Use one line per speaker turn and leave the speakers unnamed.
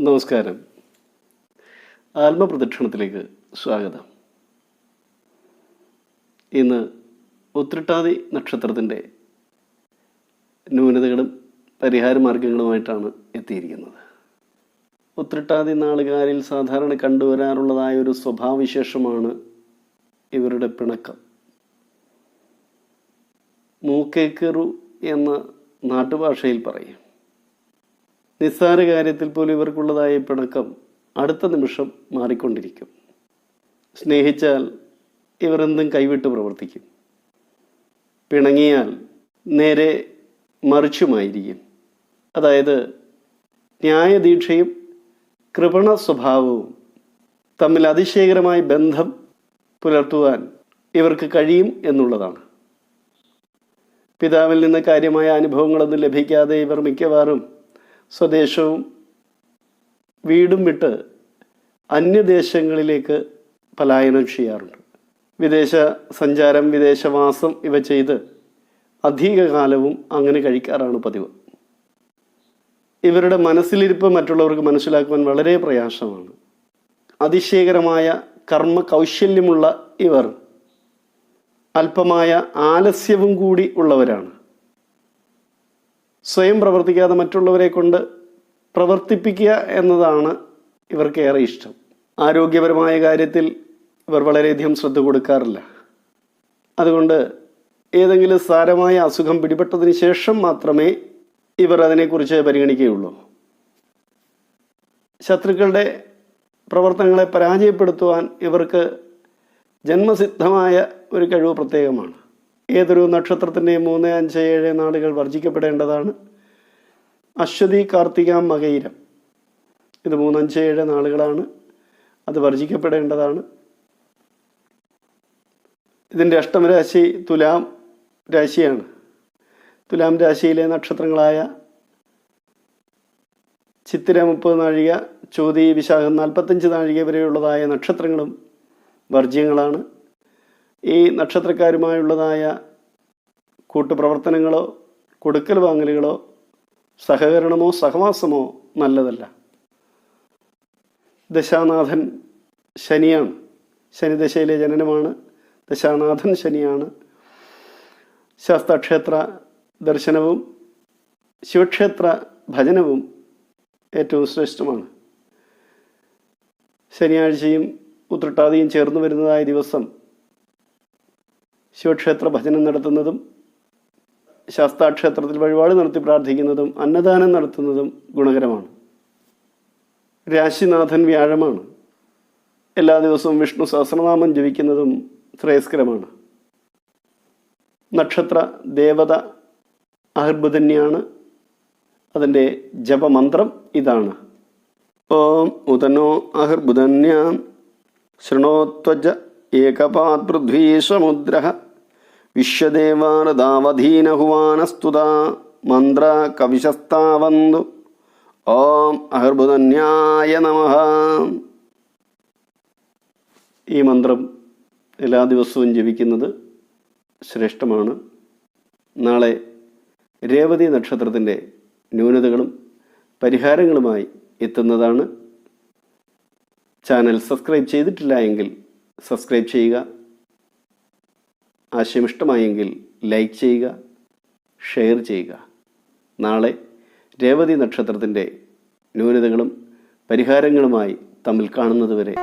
നമസ്കാരം. ആത്മപ്രദക്ഷിണത്തിലേക്ക് സ്വാഗതം. ഇന്ന് ഉത്രട്ടാതി നക്ഷത്രത്തിന്റെ ന്യൂനതകളും പരിഹാര മാർഗങ്ങളുമായിട്ടാണ് എത്തിയിരിക്കുന്നത്. ഉത്രട്ടാതി നാളുകാരിൽ സാധാരണ കണ്ടുവരാറുള്ളതായ ഒരു സ്വഭാവവിശേഷമാണ് ഇവരുടെ പിണക്കം. മൂക്കേക്കെറു എന്ന നാട്ടുഭാഷയിൽ പറയും. നിസ്സാര കാര്യത്തിൽ പോലും ഇവർക്കുള്ളതായ പിണക്കം അടുത്ത നിമിഷം മാറിക്കൊണ്ടിരിക്കും. സ്നേഹിച്ചാൽ ഇവരെന്തും കൈവിട്ട് പ്രവർത്തിക്കും. പിണങ്ങിയാൽ നേരെ മറിച്ചുമായിരിക്കും. അതായത് ന്യായദീക്ഷയും കൃപണ സ്വഭാവവും തമ്മിൽ അതിശയകരമായ ബന്ധം പുലർത്തുവാൻ ഇവർക്ക് കഴിയും എന്നുള്ളതാണ്. പിതാവിൽ നിന്ന് കാര്യമായ അനുഭവങ്ങളൊന്നും ലഭിക്കാതെ ഇവർ മിക്കവാറും സ്വദേശവും വീടും വിട്ട് അന്യദേശങ്ങളിലേക്ക് പലായനം ചെയ്യാറുണ്ട്. വിദേശ സഞ്ചാരം വിദേശവാസം ഇവ ചെയ്ത് അധികകാലവും അങ്ങനെ കഴിക്കാറാണ് പതിവ്. ഇവരുടെ മനസ്സിലിരിപ്പ് മറ്റുള്ളവർക്ക് മനസ്സിലാക്കുവാൻ വളരെ പ്രയാസമാണ്. അതിശയകരമായ കർമ്മ കൗശല്യമുള്ള ഇവർ അല്പമായ ആലസ്യവും കൂടി ഉള്ളവരാണ്. സ്വയം പ്രവർത്തിക്കാതെ മറ്റുള്ളവരെ കൊണ്ട് പ്രവർത്തിപ്പിക്കുക എന്നതാണ് ഇവർക്ക് ഏറെ ഇഷ്ടം. ആരോഗ്യപരമായ കാര്യത്തിൽ ഇവർ വളരെയധികം ശ്രദ്ധ കൊടുക്കാറില്ല. അതുകൊണ്ട് ഏതെങ്കിലും സാരമായ അസുഖം പിടിപെട്ടതിന് ശേഷം മാത്രമേ ഇവർ അതിനെക്കുറിച്ച് പരിഗണിക്കുകയുള്ളൂ. ശത്രുക്കളുടെ പ്രവർത്തനങ്ങളെ പരാജയപ്പെടുത്തുവാൻ ഇവർക്ക് ജന്മസിദ്ധമായ ഒരു കഴിവ് പ്രത്യേകമാണ്. ഏതൊരു നക്ഷത്രത്തിന്റെയും മൂന്ന് അഞ്ച് ഏഴ് നാളുകൾ വർജിക്കപ്പെടേണ്ടതാണ്. അശ്വതി കാർത്തിക മകയിരം. ഇത് മൂന്നഞ്ച് ഏഴ് നാളുകളാണ് അത് വർജിക്കപ്പെടേണ്ടതാണ്. ഇതിന്റെ അഷ്ടമരാശി തുലാം രാശിയാണ്. തുലാം രാശിയിലെ നക്ഷത്രങ്ങളായ ചിത്തിര മുപ്പത് നാഴിക ചോതി വിശാഖം നാൽപ്പത്തഞ്ച് നാഴിക വരെയുള്ളതായ നക്ഷത്രങ്ങളും വർജ്യങ്ങളാണ്. ഈ നക്ഷത്രക്കാരുമായുള്ളതായ കൂട്ടുപ്രവർത്തനങ്ങളോ കൊടുക്കൽ വാങ്ങലുകളോ സഹകരണമോ സഹവാസമോ നല്ലതല്ല. ദശാനാഥൻ ശനിയാണ്. ശനിദശയിലെ ജനനമാണ്. ദശാനാഥൻ ശനിയാണ്. ശാസ്താക്ഷേത്ര ദർശനവും ശിവക്ഷേത്ര ഭജനവും ഏറ്റവും ശ്രേഷ്ഠമാണ്. ശനിയാഴ്ചയും ഉത്രട്ടാതിയും ചേർന്ന് വരുന്നതായ ദിവസം ശിവക്ഷേത്ര ഭജനം നടത്തുന്നതും ശാസ്താക്ഷേത്രത്തിൽ വഴിപാട് നടത്തി പ്രാർത്ഥിക്കുന്നതും അന്നദാനം നടത്തുന്നതും ഗുണകരമാണ്. രാശിനാഥൻ വ്യാഴമാണ്. എല്ലാ ദിവസവും വിഷ്ണു സഹസ്രനാമം ജപിക്കുന്നതും ശ്രേയസ്കരമാണ്. നക്ഷത്ര ദേവത അഹർബുധന്യാണ് അതിന്റെ ജപമന്ത്രം ഇതാണ്. ഓം ഉദനോ അഹർബുധന്യാം ശൃണോത്വജ ഏകപാത്പൃഥ്വീസമുദ്ര വിശ്വദേവാനദാവധീനഹുവാനസ്തുത മന്ത്ര കവിശസ്താവന്തു. ഓം അഹർബുധന്യായ നമ. ഈ മന്ത്രം എല്ലാ ദിവസവും ജപിക്കുന്നത് ശ്രേഷ്ഠമാണ്. നാളെ രേവതി നക്ഷത്രത്തിന്റെ ന്യൂനതകളും പരിഹാരങ്ങളുമായി എത്തുന്നതാണ്. ചാനൽ സബ്സ്ക്രൈബ് ചെയ്തിട്ടില്ല എങ്കിൽ സബ്സ്ക്രൈബ് ചെയ്യുക. ആശയം ഇഷ്ടമായെങ്കിൽ ലൈക്ക് ചെയ്യുക ഷെയർ ചെയ്യുക. നാളെ രേവതി നക്ഷത്രത്തിന്റെ ന്യൂനതകളും പരിഹാരങ്ങളുമായി തമ്മിൽ കാണുന്നതുവരെ